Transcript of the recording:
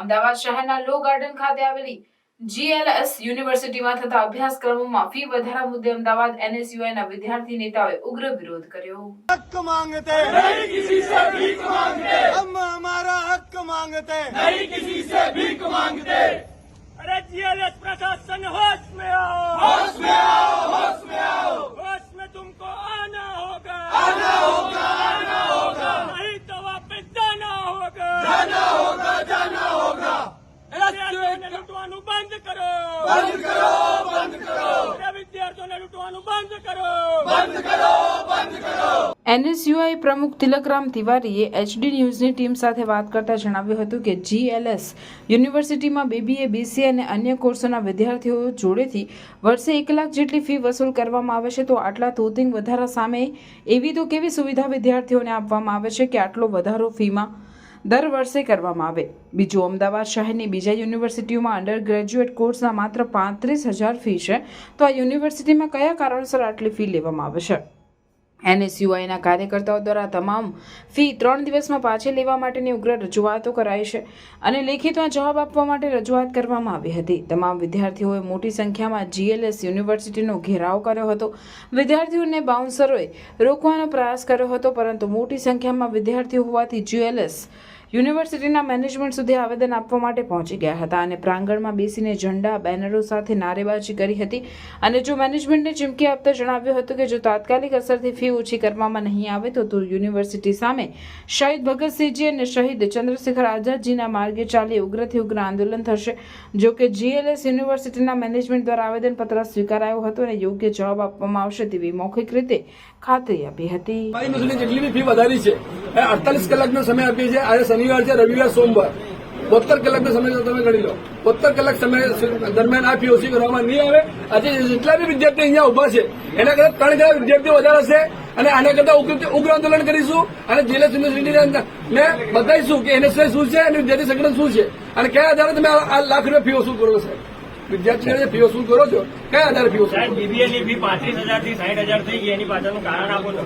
અમદાવાદ શહેરના લો ગાર્ડન ખાતે આવેલી જીએલએસ યુનિવર્સિટીમાં થતા અભ્યાસક્રમોમાં ફી વધારા મુદ્દે અમદાવાદ એનએસયુઆઈના વિદ્યાર્થી નેતાઓએ ઉગ્ર વિરોધ કર્યો. હક માંગતે. નહીં કિસી સે ભીખ માંગતે. હમ હમારા હક માંગતે. નહીં કિસી સે ભીખ માંગતે. અરે જીએલએસ પ્રશાસન હોશ મે આઓ કરો! બંધ કરો બંધ કરો! વિદ્યાર્થીઓને લૂંટવાનું બંધ કરો! બંધ કરો બંધ કરો! એનએસયુઆઈ પ્રમુખ તિલકરામ તિવારીએ એચડી ન્યૂઝની ટીમ સાથે વાત કરતા જણાવ્યું હતું કે જીએલએસ યુનિવર્સિટીમાં બીબીએ બીસીએ અને અન્ય કોર્સોના વિદ્યાર્થીઓ જોડેથી વર્ષે એક લાખ જેટલી ફી વસૂલ કરવામાં આવે છે તો આટલા તોતિંગ વધારા સામે એવી તો કેવી સુવિધા વિદ્યાર્થીઓને આપવામાં આવે છે કે આટલો વધારો ફીમાં દર વર્ષે કરવામાં આવે. બીજું, અમદાવાદ શહેરની બીજા યુનિવર્સિટીઓમાં અંડર ગ્રેજ્યુએટ કોર્સના માત્ર પાંત્રીસ હજાર ફી છે. તો આ યુનિવર્સિટીમાં કયા કારણસર આટલી ફી લેવામાં આવે છે? એનએસયુઆઈના કાર્યકર્તાઓ દ્વારા તમામ ફી ત્રણ દિવસમાં પાછી લેવા માટેની ઉગ્ર રજૂઆતો કરાઈ છે અને લેખિતમાં જવાબ આપવા માટે રજૂઆત કરવામાં આવી હતી. તમામ વિદ્યાર્થીઓએ મોટી સંખ્યામાં જીએલએસ યુનિવર્સિટીનો ઘેરાવ કર્યો હતો. વિદ્યાર્થીઓને બાઉન્સરોએ રોકવાનો પ્રયાસ કર્યો હતો, પરંતુ મોટી સંખ્યામાં વિદ્યાર્થીઓ હોવાથી જીએલએસ યુનિવર્સિટીના મેનેજમેન્ટ સુધી આવેદન આપવા માટે પહોંચી ગયા હતા અને પ્રાંગણમાં બેસીને ઝંડા, બેનરો સાથે નારેબાજી કરી હતી. અને જો મેનેજમેન્ટને ચીમકી આપતા જણાવ્યું હતું કે જો તાત્કાલિક અસરથી ફી ઓછી કરવામાં નહીં આવે તો યુનિવર્સિટી સામે શહીદ ભગતસિંહજી અને શહીદ ચંદ્રશેખર આઝાદજીના માર્ગે ચાલી ઉગ્રથી ઉગ્ર આંદોલન થશે. જો કે જીએલએસ યુનિવર્સિટીના મેનેજમેન્ટ દ્વારા આવેદનપત્ર સ્વીકારાયો હતો અને યોગ્ય જવાબ આપવામાં આવશે તેવી મૌખિક રીતે ખાતરી આપી હતી. જેટલી ફી વધારી છે અડતાલીસ કલાકનો સમય આપીએ છીએ. આજે શનિવાર છે રવિવાર સોમવાર. બોતેર કલાકનો સમય તમે ગણી લો. બોતેર કલાક સમય દરમિયાન આ પીઓસી કરવામાં નહીં આવે. આજે જેટલા બી વિદ્યાર્થી અહીંયા ઊભા છે એના કરતા ત્રણ હજાર વિદ્યાર્થીઓ વધારે હશે અને આના કરતા ઉગ્ર આંદોલન કરીશું અને જીએલએસ અંદર મેં બતાવીશું કે એનએસઆઈ શું છે અને વિદ્યાર્થી સંગઠન શું છે. અને કયા આધારે તમે આ લાખ રૂપિયા ફી વસૂલ કરો છો? સાહેબ વિદ્યાર્થીઓને જે ફી વસૂલ કરો છો? કયા આધારે ફી વસૂલ કરો સાહેબ બીબીએ ની ફી પાંત્રીસ હજારથી સાઠ હજાર થઈ ગઈ એની પાછળનું કારણ આપો છો